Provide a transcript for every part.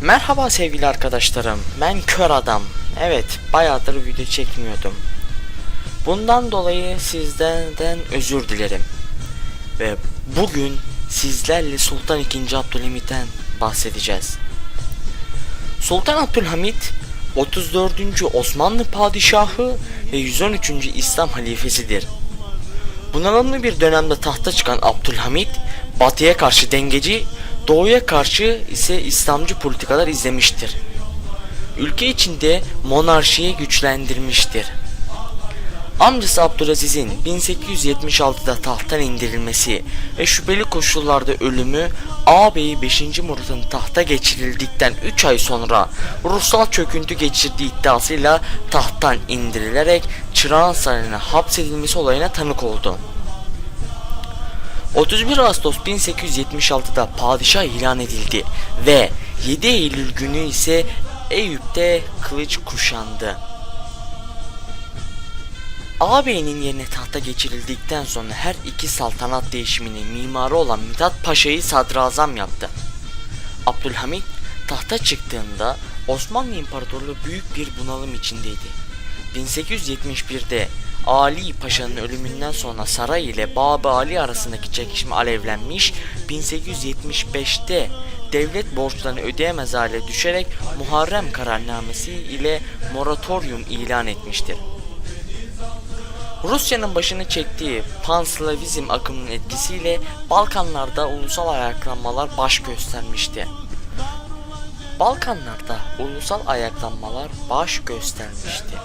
Merhaba sevgili arkadaşlarım. Ben Kör Adam. Evet, bayağıdır video çekmiyordum. Bundan dolayı sizlerden özür dilerim. Ve bugün sizlerle Sultan II. Abdülhamit'ten bahsedeceğiz. Sultan Abdülhamit 34. Osmanlı padişahı ve 113. İslam halifesidir. Bunalımlı bir dönemde tahta çıkan Abdülhamit, batıya karşı dengeci, doğuya karşı ise İslamcı politikalar izlemiştir. Ülke içinde monarşiyi güçlendirmiştir. Amcası Abdülaziz'in 1876'da tahttan indirilmesi ve şüpheli koşullarda ölümü ağabeyi 5. Murat'ın tahta geçirildikten 3 ay sonra ruhsal çöküntü geçirdiği iddiasıyla tahttan indirilerek Çırağan Sarayı'na hapsedilmesi olayına tanık oldu. 31 Ağustos 1876'da padişah ilan edildi ve 7 Eylül günü ise Eyüp'te kılıç kuşandı. Ağabeyinin yerine tahta geçirildikten sonra her iki saltanat değişiminin mimarı olan Mithat Paşa'yı sadrazam yaptı. Abdülhamit tahta çıktığında Osmanlı İmparatorluğu büyük bir bunalım içindeydi. 1871'de Ali Paşa'nın ölümünden sonra saray ile Babı Ali arasındaki çekişme alevlenmiş, 1875'te devlet borçlarını ödeyemez hale düşerek Muharrem kararnamesi ile moratorium ilan etmiştir. Rusya'nın başını çektiği Panslavizm akımının etkisiyle Balkanlarda ulusal ayaklanmalar baş göstermişti. Balkanlarda ulusal ayaklanmalar baş göstermişti.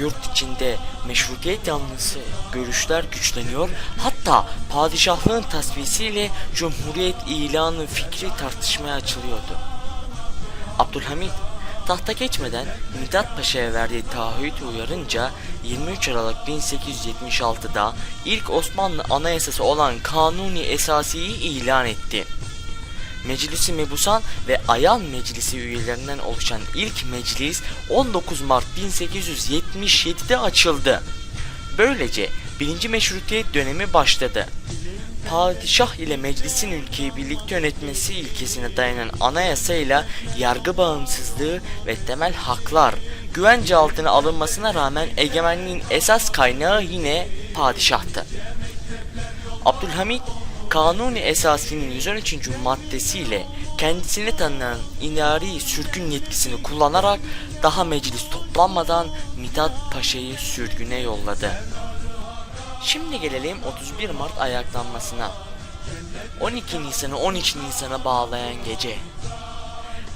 Yurt içinde meşrutiyet yanlısı görüşler güçleniyor, hatta padişahlığın tasfiyesiyle cumhuriyet ilanı fikri tartışmaya açılıyordu. Abdülhamit tahta geçmeden Mithat Paşa'ya verdiği taahhüt uyarınca 23 Aralık 1876'da ilk Osmanlı anayasası olan Kanuni Esasi'yi ilan etti. Meclisi Mebusan ve Ayan Meclisi üyelerinden oluşan ilk meclis 19 Mart 1877'de açıldı. Böylece birinci meşrutiyet dönemi başladı. Padişah ile meclisin ülkeyi birlikte yönetmesi ilkesine dayanan anayasayla yargı bağımsızlığı ve temel haklar güvence altına alınmasına rağmen egemenliğin esas kaynağı yine padişahtı. Abdülhamit Kanuni esasının 113. maddesiyle kendisine tanınan inari sürgün yetkisini kullanarak daha meclis toplanmadan Mithat Paşa'yı sürgüne yolladı. Şimdi gelelim 31 Mart ayaklanmasına. 12 Nisan'ı 13 Nisan'a bağlayan gece.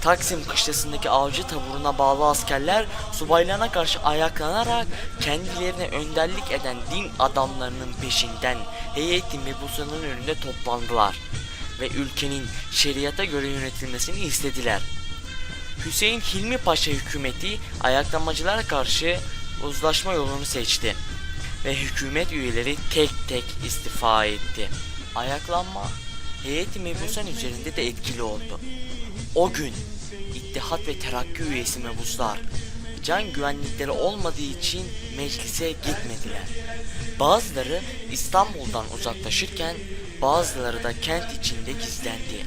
Taksim kışlasındaki avcı taburuna bağlı askerler subaylarına karşı ayaklanarak kendilerine önderlik eden din adamlarının peşinden heyeti mebusanın önünde toplandılar ve ülkenin şeriata göre yönetilmesini istediler. Hüseyin Hilmi Paşa hükümeti ayaklanmacılara karşı uzlaşma yolunu seçti ve hükümet üyeleri tek tek istifa etti. Ayaklanma heyeti mebusan üzerinde de etkili oldu. O gün İttihat ve Terakki üyesi mebuslar can güvenlikleri olmadığı için meclise gitmediler. Bazıları İstanbul'dan uzaklaşırken bazıları da kent içinde gizlendi.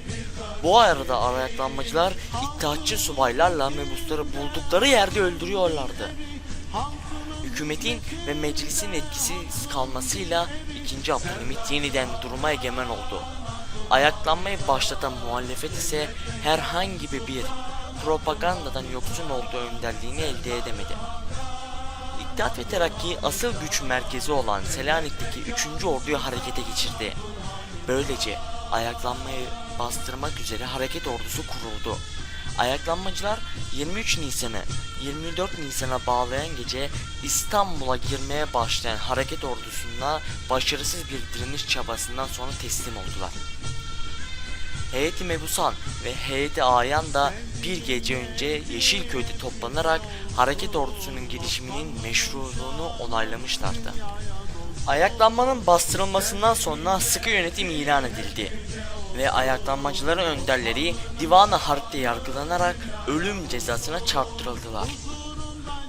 Bu arada ayaklanmacılar iddiatçı subaylarla mebusları buldukları yerde öldürüyorlardı. Hükümetin ve meclisin etkisiz kalmasıyla 2. Abdülhamit yeniden duruma egemen oldu. Ayaklanmayı başlatan muhalefet ise herhangi bir propagandadan yoksun olduğu önderliğini elde edemedi. İttihat ve Terakki asıl güç merkezi olan Selanik'teki 3. orduyu harekete geçirdi. Böylece ayaklanmayı bastırmak üzere hareket ordusu kuruldu. Ayaklanmacılar 23 Nisan'ı 24 Nisan'a bağlayan gece İstanbul'a girmeye başlayan hareket ordusuna başarısız bir direniş çabasından sonra teslim oldular. Heyeti Mebusan ve Heyeti Ayan da bir gece önce Yeşilköy'de toplanarak hareket ordusunun girişiminin meşruluğunu onaylamışlardı. Ayaklanmanın bastırılmasından sonra sıkı yönetim ilan edildi ve ayaklanmacıların önderleri Divan-ı Harp'te yargılanarak ölüm cezasına çarptırıldılar.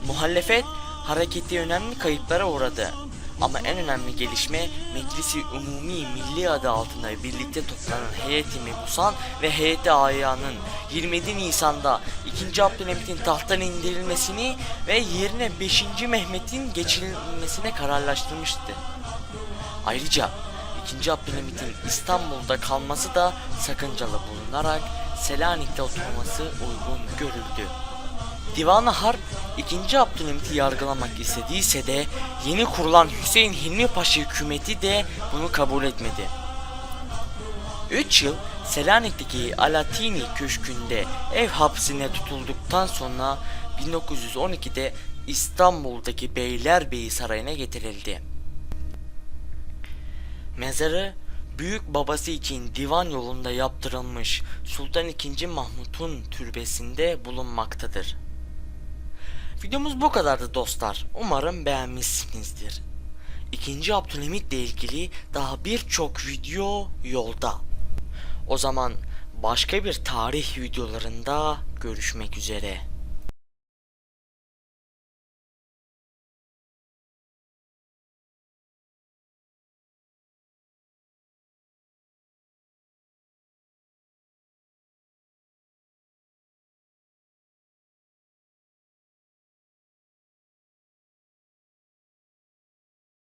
Muhalefet hareketi önemli kayıplara uğradı. Ama en önemli gelişme Meclisi Umumi Milli adı altında birlikte toplanan Heyeti Mebusan ve Heyeti Aya'nın 27 Nisan'da 2. Abdülhamit'in tahttan indirilmesini ve yerine 5. Mehmet'in geçirilmesine kararlaştırmıştı. Ayrıca 2. Abdülhamit'in İstanbul'da kalması da sakıncalı bulunarak Selanik'te oturması uygun görüldü. Divan-ı Harp 2. Abdülhamit'i yargılamak istediyse de yeni kurulan Hüseyin Hilmi Paşa hükümeti de bunu kabul etmedi. 3 yıl Selanik'teki Alatini Köşkü'nde ev hapsine tutulduktan sonra 1912'de İstanbul'daki Beylerbeyi Sarayı'na getirildi. Mezarı büyük babası için divan yolunda yaptırılmış Sultan II. Mahmut'un türbesinde bulunmaktadır. Videomuz bu kadardı dostlar. Umarım beğenmişsinizdir. İkinci Abdülhamit ile ilgili daha birçok video yolda. O zaman başka bir tarih videolarında görüşmek üzere.